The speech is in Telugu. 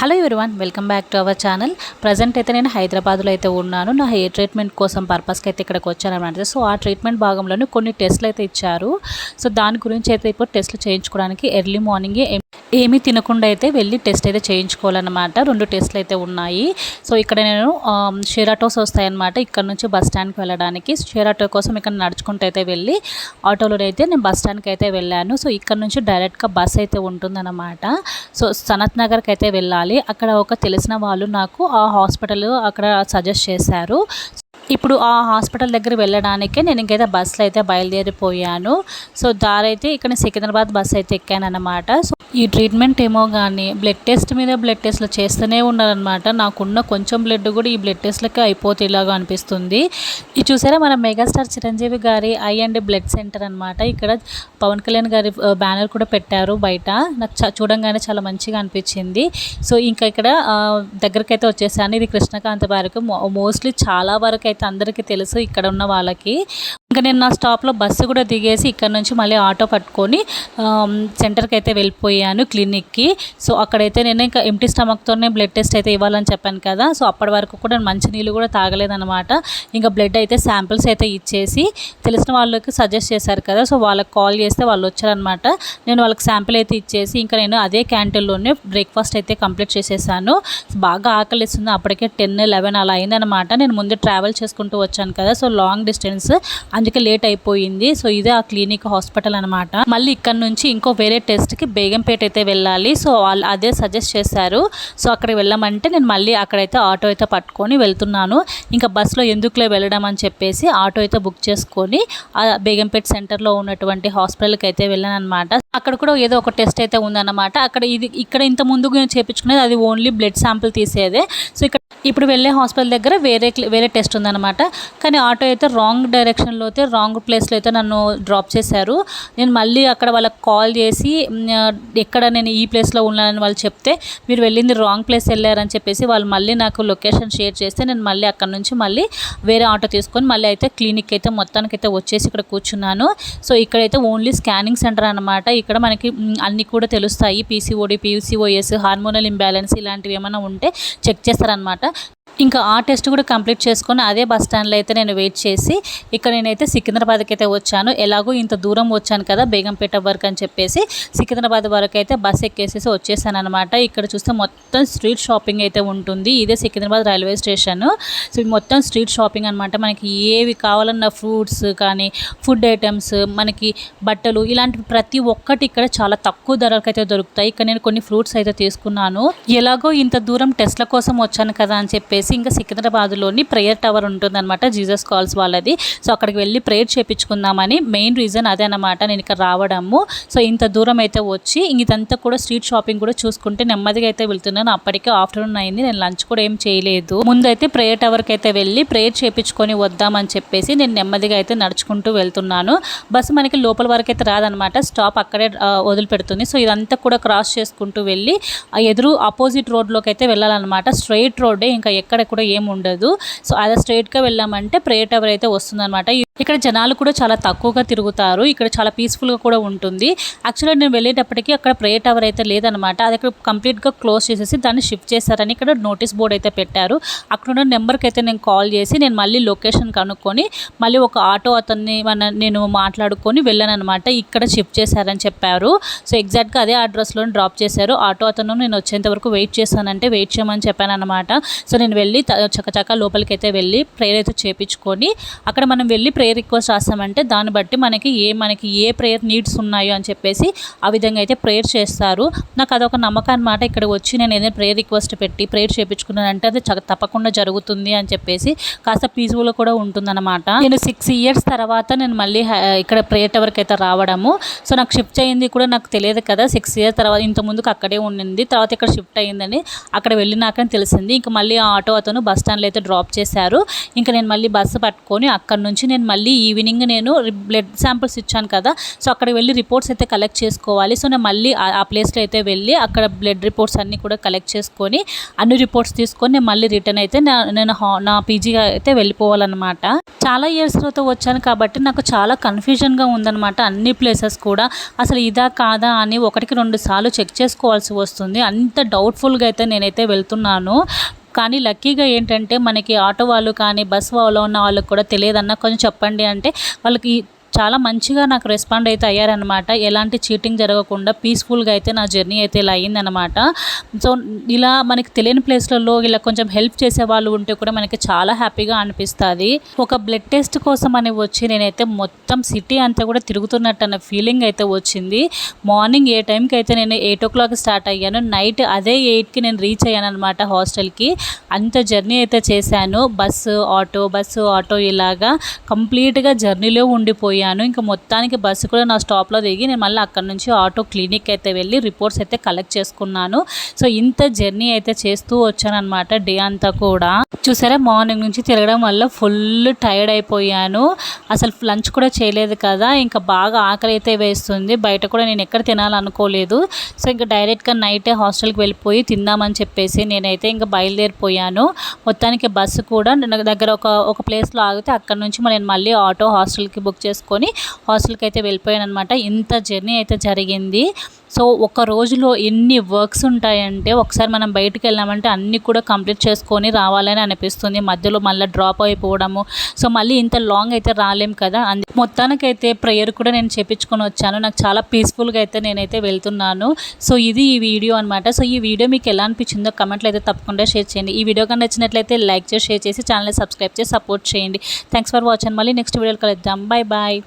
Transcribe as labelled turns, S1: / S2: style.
S1: Hello everyone welcome back to our channel. Present అయితే నేను హైదరాబాద్లో అయితే ఉన్నాను. నా హెయిర్ ట్రీట్మెంట్ కోసం పర్పస్కి అయితే ఇక్కడికి వచ్చానమాట సో ఆ ట్రీట్మెంట్ భాగంలోనే కొన్ని టెస్ట్లు అయితే ఇచ్చారు. సో దాని గురించి అయితే ఇప్పుడు టెస్ట్లు చేయించుకోవడానికి ఎర్లీ మార్నింగే ఏమీ తినకుండా అయితే వెళ్ళి టెస్ట్ అయితే చేయించుకోవాలన్నమాట. రెండు టెస్ట్లు అయితే ఉన్నాయి. సో ఇక్కడ నేను షేర్ ఆటోస్ వస్తాయన్నమాట. ఇక్కడ నుంచి బస్ స్టాండ్కి వెళ్ళడానికి. షేర్ ఆటో కోసం ఇక్కడ నడుచుకుంటూ అయితే వెళ్ళి ఆటోలో అయితే నేను బస్ స్టాండ్కి అయితే వెళ్ళాను. సో ఇక్కడ నుంచి డైరెక్ట్గా బస్ అయితే ఉంటుందన్నమాట. సో సనత్ నగర్కి అయితే వెళ్ళాలి. అక్కడ ఒక తెలిసిన వాళ్ళు నాకు ఆ హాస్పిటల్ అక్కడ సజెస్ట్ చేశారు. ఇప్పుడు ఆ హాస్పిటల్ దగ్గర వెళ్ళడానికే నేను ఇంకైతే బస్సులో అయితే బయలుదేరిపోయాను. సో దారైతే ఇక్కడ సికింద్రాబాద్ బస్ అయితే ఎక్కాను అనమాట సో ఈ ట్రీట్మెంట్ ఏమో కానీ బ్లడ్ టెస్ట్ మీద బ్లడ్ టెస్ట్లు చేస్తూనే ఉన్నారనమాట నాకున్న కొంచెం బ్లడ్ కూడా ఈ బ్లడ్ టెస్ట్లకే అయిపోతే ఇలాగా అనిపిస్తుంది. ఇది చూసారా మన మెగాస్టార్ చిరంజీవి గారి ఐ అండ్ బ్లడ్ సెంటర్ అనమాట ఇక్కడ పవన్ కళ్యాణ్ గారి బ్యానర్ కూడా పెట్టారు బయట. నాకు చూడంగానే చాలా మంచిగా అనిపించింది. సో ఇంకా ఇక్కడ దగ్గరకైతే వచ్చేసాను. ఇది కృష్ణకాంత వరకు మోస్ట్లీ చాలా వరకు అయితే అందరికీ తెలుసు ఇక్కడ ఉన్న వాళ్ళకి ఇంకా నేను నా స్టాప్లో బస్సు కూడా దిగేసి ఇక్కడ నుంచి మళ్ళీ ఆటో పట్టుకొని సెంటర్కి అయితే వెళ్ళిపోయాను క్లినిక్కి. సో అక్కడైతే నేను ఇంకా ఎంటీ స్టమక్తోనే బ్లడ్ టెస్ట్ అయితే ఇవ్వాలని చెప్పాను కదా. సో అప్పటి వరకు కూడా మంచి నీళ్ళు కూడా తాగలేదనమాట ఇంకా బ్లడ్ అయితే శాంపిల్స్ అయితే ఇచ్చేసి తెలిసిన వాళ్ళకి సజెస్ట్ చేశారు కదా. సో వాళ్ళకి కాల్ చేస్తే వాళ్ళు వచ్చారనమాట నేను వాళ్ళకి శాంపిల్ అయితే ఇచ్చేసి ఇంకా నేను అదే క్యాంటీన్లోనే బ్రేక్ఫాస్ట్ అయితే కంప్లీట్ చేసేసాను. బాగా ఆకలిస్తుంది. అప్పటికే టెన్ లెవెన్ అలా అయిందనమాట నేను ముందు ట్రావెల్ చేసుకుంటూ వచ్చాను కదా. సో లాంగ్ డిస్టెన్స్ అందుకే లేట్ అయిపోయింది. సో ఇదే ఆ క్లినిక్ హాస్పిటల్ అనమాట మళ్ళీ ఇక్కడ నుంచి ఇంకో వేరే టెస్ట్కి బేగంపేట అయితే వెళ్ళాలి. సో వాళ్ళు అదే సజెస్ట్ చేశారు. సో అక్కడ వెళ్ళమంటే నేను మళ్ళీ అక్కడైతే ఆటో అయితే పట్టుకొని వెళ్తున్నాను. ఇంకా బస్సులో ఎందుకులే వెళ్ళడం అని చెప్పేసి ఆటో అయితే బుక్ చేసుకొని ఆ బేగంపేట సెంటర్లో ఉన్నటువంటి హాస్పిటల్కి అయితే వెళ్ళాను అనమాట అక్కడ కూడా ఏదో ఒక టెస్ట్ అయితే ఉందన్నమాట. అక్కడ ఇది ఇక్కడ ఇంత ముందుకు నేను చేపించుకునేది అది ఓన్లీ బ్లడ్ శాంపుల్ తీసేదే. సో ఇక్కడ ఇప్పుడు వెళ్ళే హాస్పిటల్ దగ్గర వేరే వేరే టెస్ట్ ఉందన్నమాట. కానీ ఆటో అయితే రాంగ్ డైరెక్షన్లో అయితే రాంగ్ ప్లేస్లో అయితే నన్ను డ్రాప్ చేశారు. నేను మళ్ళీ అక్కడ వాళ్ళకి కాల్ చేసి ఎక్కడ నేను ఈ ప్లేస్లో ఉన్నానని వాళ్ళు చెప్తే మీరు వెళ్ళింది రాంగ్ ప్లేస్ వెళ్ళారని చెప్పేసి వాళ్ళు మళ్ళీ నాకు లొకేషన్ షేర్ చేస్తే నేను మళ్ళీ అక్కడ నుంచి మళ్ళీ వేరే ఆటో తీసుకొని మళ్ళీ అయితే క్లినిక్ అయితే మొత్తానికి అయితే వచ్చేసి ఇక్కడ కూర్చున్నాను. సో ఇక్కడైతే ఓన్లీ స్కానింగ్ సెంటర్ అనమాట ఇక్కడ మనకి అన్నీ కూడా తెలుస్తాయి. పీసీఓడి పీసీఓఎస్ హార్మోనల్ ఇంబ్యాలెన్స్ ఇలాంటివి ఏమైనా ఉంటే చెక్ చేస్తారనమాట ఇంకా ఆ టెస్ట్ కూడా కంప్లీట్ చేసుకొని అదే బస్ స్టాండ్లో అయితే నేను వెయిట్ చేసి ఇక్కడ నేనైతే సికింద్రాబాద్కి అయితే వచ్చాను. ఎలాగో ఇంత దూరం వచ్చాను కదా బేగంపేట వరకు అని చెప్పేసి సికింద్రాబాద్ వరకు అయితే బస్ ఎక్కేసేసి వచ్చేసాను అనమాట ఇక్కడ చూస్తే మొత్తం స్ట్రీట్ షాపింగ్ అయితే ఉంటుంది. ఇదే సికింద్రాబాద్ రైల్వే స్టేషన్. సో మొత్తం స్ట్రీట్ షాపింగ్ అనమాట మనకి ఏవి కావాలన్న ఫ్రూట్స్ కానీ ఫుడ్ ఐటమ్స్ మనకి బట్టలు ఇలాంటివి ప్రతి ఒక్కటి ఇక్కడ చాలా తక్కువ ధరలకు అయితే దొరుకుతాయి. ఇక్కడ నేను కొన్ని ఫ్రూట్స్ అయితే తీసుకున్నాను. ఎలాగో ఇంత దూరం టెస్ట్ల కోసం వచ్చాను కదా అని చెప్పేసి వచ్చేసి ఇంకా సికింద్రాబాద్లోని ప్రేయర్ టవర్ ఉంటుందన్నమాట జీసస్ కాల్స్ వాళ్ళది. సో అక్కడికి వెళ్ళి ప్రేయర్ చేపించుకుందామని మెయిన్ రీజన్ అదే అనమాట నేను ఇక్కడ రావడము. సో ఇంత దూరం అయితే వచ్చి ఇదంతా కూడా స్ట్రీట్ షాపింగ్ కూడా చూసుకుంటే నెమ్మదిగా అయితే వెళ్తున్నాను. అప్పటికే ఆఫ్టర్నూన్ అయింది నేను లంచ్ కూడా ఏం చేయలేదు. ముందైతే ప్రేయర్ టవర్కి అయితే వెళ్ళి ప్రేయర్ చేపించుకొని వద్దామని చెప్పేసి నేను నెమ్మదిగా అయితే నడుచుకుంటూ వెళ్తున్నాను. బస్సు మనకి లోపల వరకు అయితే రాదనమాట స్టాప్ అక్కడే వదిలిపెడుతుంది. సో ఇదంతా కూడా క్రాస్ చేసుకుంటూ వెళ్ళి ఎదురు ఆపోజిట్ రోడ్లోకి అయితే వెళ్ళాలన్నమాట. స్ట్రైట్ రోడ్డే ఇంకా ఎక్కడ ఎక్కడ కూడా ఏమి ఉండదు. సో అలా స్ట్రైట్గా వెళ్ళామంటే ప్రేయర్ టవర్ అయితే వస్తుందన్నమాట. ఇక్కడ జనాలు కూడా చాలా తక్కువగా తిరుగుతారు. ఇక్కడ చాలా పీస్ఫుల్గా కూడా ఉంటుంది. యాక్చువల్గా నేను వెళ్ళేటప్పటికి అక్కడ ప్రేయర్ టవర్ అయితే లేదనమాట అది అక్కడ కంప్లీట్గా క్లోజ్ చేసేసి దాన్ని షిఫ్ట్ చేశారని ఇక్కడ నోటీస్ బోర్డ్ అయితే పెట్టారు. అక్కడ ఉన్న నెంబర్కి అయితే నేను కాల్ చేసి నేను మళ్ళీ లొకేషన్ కనుక్కొని మళ్ళీ ఒక ఆటో అతన్ని మన నేను మాట్లాడుకొని వెళ్ళాను అనమాట ఇక్కడ షిఫ్ట్ చేశారని చెప్పారు. సో ఎగ్జాక్ట్గా అదే అడ్రస్లో డ్రాప్ చేశారు. ఆటో అతను నేను వచ్చేంత వరకు వెయిట్ చేశానంటే వెయిట్ చేయమని చెప్పాను అనమాట సో నేను వెళ్ళి చక్కచక్క లోపలికి అయితే వెళ్ళి ప్రేయర్ అయితే చేపించుకొని అక్కడ మనం వెళ్ళి ప్రేయర్ రిక్వెస్ట్ రాస్తామంటే దాన్ని బట్టి మనకి ఏ మనకి ఏ ప్రేయర్ నీడ్స్ ఉన్నాయో అని చెప్పేసి ఆ విధంగా అయితే ప్రేయర్ చేస్తారు. నాకు అదొక నమ్మకం అనమాట ఇక్కడ వచ్చి నేను ఏదైనా ప్రేయర్ రిక్వెస్ట్ పెట్టి ప్రేయర్ చేయించుకున్నానంటే అది తప్పకుండా జరుగుతుంది అని చెప్పేసి కాస్త పీస్ఫుల్ కూడా ఉంటుందన్నమాట. నేను సిక్స్ ఇయర్స్ తర్వాత నేను మళ్ళీ ఇక్కడ ప్రేయర్ టవర్కి అయితే రావడము. సో నాకు షిఫ్ట్ అయ్యింది కూడా నాకు తెలియదు కదా. సిక్స్ ఇయర్స్ తర్వాత ఇంతకుముందుకు అక్కడే ఉండింది. తర్వాత ఇక్కడ షిఫ్ట్ అయ్యిందని అక్కడ వెళ్ళినాకని తెలిసింది. ఇంకా మళ్ళీ ఆ ఆటో ఆటో అతను బస్ స్టాండ్లో అయితే డ్రాప్ చేశారు. ఇంకా నేను మళ్ళీ బస్సు పట్టుకొని అక్కడ నుంచి నేను మళ్ళీ ఈవినింగ్ నేను బ్లడ్ శాంపిల్స్ ఇచ్చాను కదా సో అక్కడికి వెళ్ళి రిపోర్ట్స్ అయితే కలెక్ట్ చేసుకోవాలి. సో నేను మళ్ళీ ఆ- ప్లేస్లో అయితే వెళ్ళి అక్కడ బ్లడ్ రిపోర్ట్స్ అన్నీ కూడా కలెక్ట్ చేసుకొని అన్ని రిపోర్ట్స్ తీసుకొని నేను మళ్ళీ రిటర్న్ అయితే నా నేను హా- నా పీజీ అయితే వెళ్ళిపోవాలన్నమాట. చాలా ఇయర్స్ తర్వాత వచ్చాను కాబట్టి నాకు చాలా కన్ఫ్యూజన్గా ఉందన్నమాట అన్ని ప్లేసెస్ కూడా. అసలు ఇదా కాదా అని ఒకటికి రెండు సార్లు చెక్ చేసుకోవాల్సి వస్తుంది. అంత డౌట్ఫుల్గా అయితే నేనైతే వెళ్తున్నాను. కానీ లక్కీగా ఏంటంటే మనకి ఆటో వాళ్ళు కానీ బస్ వాళ్ళు ఉన్న వాళ్ళకి కూడా తెలియదన్నా కొంచెం చెప్పండి అంటే వాళ్ళకి చాలా మంచిగా నాకు రెస్పాండ్ అయితే అయ్యారనమాట ఎలాంటి చీటింగ్ జరగకుండా పీస్ఫుల్గా అయితే నా జర్నీ అయితే ఇలా అయ్యిందనమాట సో ఇలా మనకి తెలియని ప్లేస్లలో ఇలా కొంచెం హెల్ప్ చేసే వాళ్ళు ఉంటే కూడా మనకి చాలా హ్యాపీగా అనిపిస్తుంది. ఒక బ్లడ్ టెస్ట్ కోసం అని వచ్చి నేనైతే మొత్తం సిటీ అంతా కూడా తిరుగుతున్నట్టు అన్న ఫీలింగ్ అయితే వచ్చింది. మార్నింగ్ ఏ టైంకి అయితే నేను ఎయిట్ ఓ క్లాక్ స్టార్ట్ అయ్యాను. నైట్ అదే ఎయిట్కి నేను రీచ్ అయ్యాను అనమాట హాస్టల్కి అంత జర్నీ అయితే చేశాను. బస్సు ఆటో బస్సు ఆటో ఇలాగా కంప్లీట్గా జర్నీలో ఉండిపోయాను. ఇంకా మొత్తానికి బస్సు కూడా నా స్టాప్లో దిగి నేను మళ్ళీ అక్కడ నుంచి ఆటో క్లినిక్ అయితే వెళ్ళి రిపోర్ట్స్ అయితే కలెక్ట్ చేసుకున్నాను. సో ఇంత జర్నీ అయితే చేస్తూ వచ్చానమాట డే అంతా కూడా. చూసారా మార్నింగ్ నుంచి తిరగడం వల్ల ఫుల్ టైర్డ్ అయిపోయాను. అసలు లంచ్ కూడా చేయలేదు కదా ఇంకా బాగా ఆకలి అయితే వేస్తుంది. బయట కూడా నేను ఎక్కడ తినాలనుకోలేదు. సో ఇంకా డైరెక్ట్గా నైటే హాస్టల్కి వెళ్ళిపోయి తిందామని చెప్పేసి నేనైతే ఇంకా బయలుదేరిపోయాను. మొత్తానికి బస్సు కూడా నా దగ్గర ఒక ఒక ప్లేస్లో ఆగితే అక్కడ నుంచి నేను మళ్ళీ ఆటో హాస్టల్కి బుక్ చేసుకొని హాస్టల్కి అయితే వెళ్ళిపోయాను అనమాట ఇంత జర్నీ అయితే జరిగింది. సో ఒక రోజులో ఎన్ని వర్క్స్ ఉంటాయంటే ఒకసారి మనం బయటికి వెళ్ళామంటే అన్నీ కూడా కంప్లీట్ చేసుకొని రావాలని అనిపిస్తుంది. మధ్యలో మళ్ళీ డ్రాప్ అయిపోవడము. సో మళ్ళీ ఇంత లాంగ్ అయితే రాలేం కదా. అందు మొత్తానికైతే ప్రేయర్ కూడా నేను చేపించుకొని వచ్చాను. నాకు చాలా పీస్ఫుల్గా అయితే నేనైతే వెళ్తున్నాను. సో ఇది ఈ వీడియో అనమాట సో ఈ వీడియో మీకు ఎలా అనిపించిందో కమెంట్లో అయితే తప్పకుండా షేర్ చేయండి. ఈ వీడియో కానీ నచ్చినట్లయితే లైక్ చేసి షేర్ చేసి ఛానల్ని సబ్స్క్రైబ్ చేసి సపోర్ట్ చేయండి. థ్యాంక్స్ ఫర్ వాచింగ్ మళ్ళీ నెక్స్ట్ వీడియోలో కలుద్దాం. Bye bye